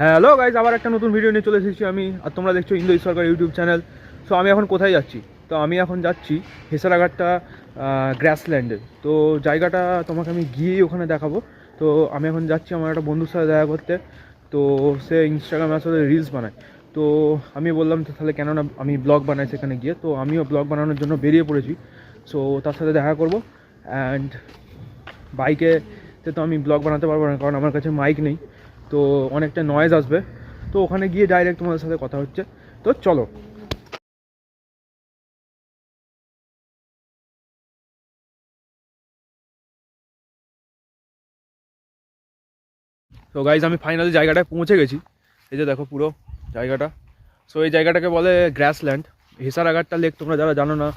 Hello guys আবার একটা নতুন ভিডিও নিয়ে চলে এসেছি আমি, আর তোমরা দেখছ Indo Sarkar YouTube channel so আমি এখন কোথায় যাচ্ছি? তো আমি এখন যাচ্ছি হেসারাঘাটটা গ্রাসল্যান্ডে তো জায়গাটা তোমাকে আমি গিয়েই ওখানে দেখাবো। তো আমি এখন যাচ্ছি আমার একটা বন্ধুর সাথে দেখা করতে। তো সে ইনস্টাগ্রামে আসলে রিলস বানায়। তো আমি বললাম তো তাহলে কেন না আমি ব্লগ বানাই সেখানে গিয়ে। তো আমিও ব্লগ বানানোর জন্য বেরিয়ে পড়েছি। সো তার সাথে দেখা করব। অ্যান্ড বাইকে তো আমি ব্লগ বানাতে পারব না, কারণ আমার কাছে মাইক নেই। তো অনেকটা নয়েজ আসবে। তো ওখানে গিয়ে ডাইরেক্ট তোমাদের সাথে কথা হচ্ছে। তো চলো। তো গাইজ আমি ফাইনালি জায়গাটায় পৌঁছে গেছি। এই যে দেখো পুরো জায়গাটা। সো এই জায়গাটাকে বলে গ্র্যাস গ্রাসল্যান্ড হেসারাঘাটটা লেক তোমরা যারা জানো না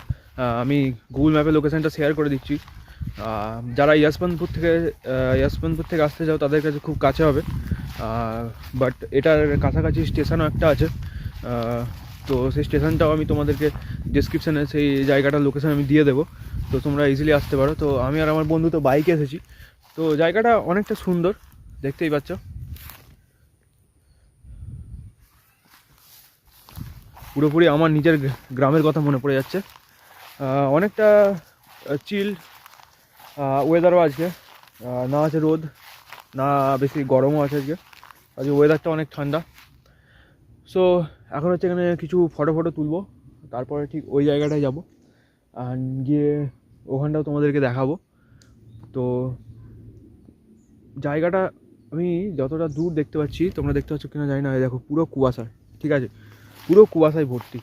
আমি গুগল ম্যাপে লোকেশনটা শেয়ার করে দিচ্ছি। যারা ইয়াসপানপুর থেকে আহ, থেকে আসতে চাও তাদের কাছে খুব কাছে হবে। বাট এটার কাছাকাছি স্টেশনও একটা আছে। তো সেই স্টেশনটাও আমি তোমাদেরকে ডিসক্রিপশানে সেই জায়গাটার লোকেশান আমি দিয়ে দেবো। তো তোমরা ইজিলি আসতে পারো। তো আমি আর আমার বন্ধু তো বাইকে এসেছি। তো জায়গাটা অনেকটা সুন্দর, দেখতেই পাচ্ছ। পুরোপুরি আমার নিজের গ্রামের কথা মনে পড়ে যাচ্ছে। অনেকটা চিল ওয়েদারও আজকে। না আছে রোদ, না বেশি গরমও আছে আজকে। আজকে ওয়েদারটা অনেক ঠান্ডা। সো এখন হচ্ছে এখানে কিছু ফটো ফটো তুলবো, তারপরে ঠিক ওই জায়গাটায় যাব। আর গিয়ে ওখানটাও তোমাদেরকে দেখাবো। তো জায়গাটা আমি যতটা দূর দেখতে পাচ্ছি, তোমরা দেখতে পাচ্ছ কিনা জানি না দেখো পুরো কুয়াশায়, ঠিক আছে? পুরো কুয়াশায় ভর্তি।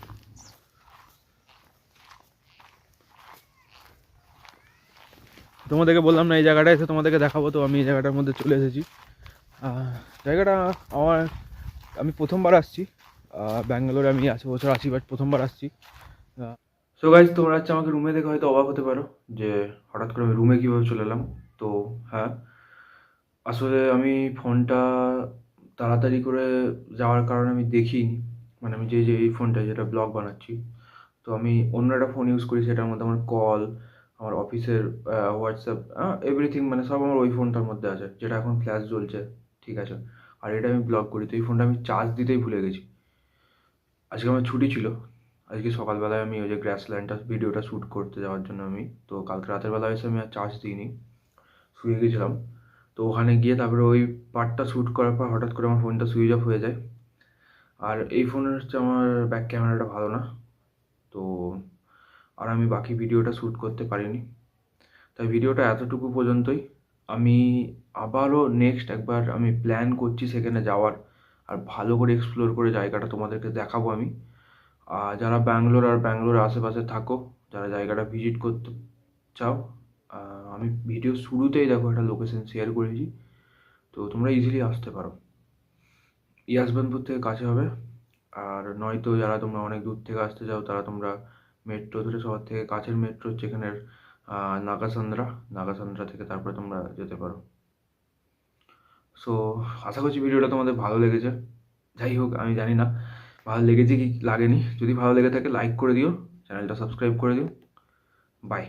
তোমাদেরকে বললাম না, এই জায়গাটা এসে তোমাদেরকে দেখাবো, তো আমি এই জায়গাটার মধ্যে চলে এসেছি। জায়গাটা আমার, আমি প্রথমবার আসছি। ব্যাঙ্গালোরে আমি আছে বছর আসি বাট প্রথমবার আসছি। সো গাইজ তোমরা হচ্ছে আমাকে রুমে দেখে হয়তো অবাক হতে পারো যে হঠাৎ করে আমি রুমে কীভাবে চলে এলাম। তো হ্যাঁ আসলে আমি ফোনটা তাড়াতাড়ি করে যাওয়ার কারণে আমি দেখিনি। মানে আমি যে যে এই ফোনটা, যেটা ব্লগ বানাচ্ছি, তো আমি অন্য একটা ফোন ইউজ করি, সেটার মধ্যে আমার কল আমার অফিসের হোয়াটসঅ্যাপ এভরিথিং মানে সব আমার ওই ফোনটার মধ্যে আছে, যেটা এখন ফ্ল্যাশ জ্বলছে ঠিক আছে? আর এটা আমি ব্লগ করি। তো এই ফোনটা আমি চার্জ দিতেই ভুলে গেছি। আজকে আমার ছুটি ছিল। আজকে সকালবেলায় আমি ওই যে গ্রাসল্যান্ডটা ভিডিওটা শ্যুট করতে যাওয়ার জন্য আমি। তো কালকে রাতের বেলা এসে আমি আর চার্জ দিইনি। শুয়ে গেছিলাম। তো ওখানে গিয়ে তারপরে ওই পার্টটা শ্যুট করার পর হঠাৎ করে আমার ফোনটা সুইচ অফ হয়ে যায়। আর এই ফোনের হচ্ছে আমার ব্যাক ক্যামেরাটা ভালো না। তো আর আমি বাকি ভিডিওটা শ্যুট করতে পারিনি। তাই ভিডিওটা এতটুকু পর্যন্তই। আমি আবারও নেক্সট একবার আমি প্ল্যান করছি সেখানে যাওয়ার। আর ভালো করে এক্সপ্লোর করে জায়গাটা তোমাদেরকে দেখাবো আমি। আর যারা ব্যাঙ্গালোর আর ব্যাঙ্গালোর আশেপাশে থাকো, যারা জায়গাটা ভিজিট করতে চাও আমি ভিডিও শুরুতেই দেখো একটা লোকেশন শেয়ার করেছি। তো তোমরা ইজিলি আসতে পারো। ইয়াসবানপুর থেকে কাছে হবে। আর নয়তো যারা তোমরা অনেক দূর থেকে আসতে চাও, তারা তোমরা মেট্রো ধরে শহর থেকে কাছের মেট্রো হচ্ছে এখানের নাগাসান্দ্রা নাগাসান্দ্রা থেকে তারপরে তোমরা যেতে পারো। সো আশা করছি ভিডিওটা তোমাদের ভালো লেগেছে। যাই হোক, আমি জানি না ভালো লেগেছে কি লাগেনি। যদি ভালো লেগে থাকে লাইক করে দিও, চ্যানেলটা সাবস্ক্রাইব করে দিও। বাই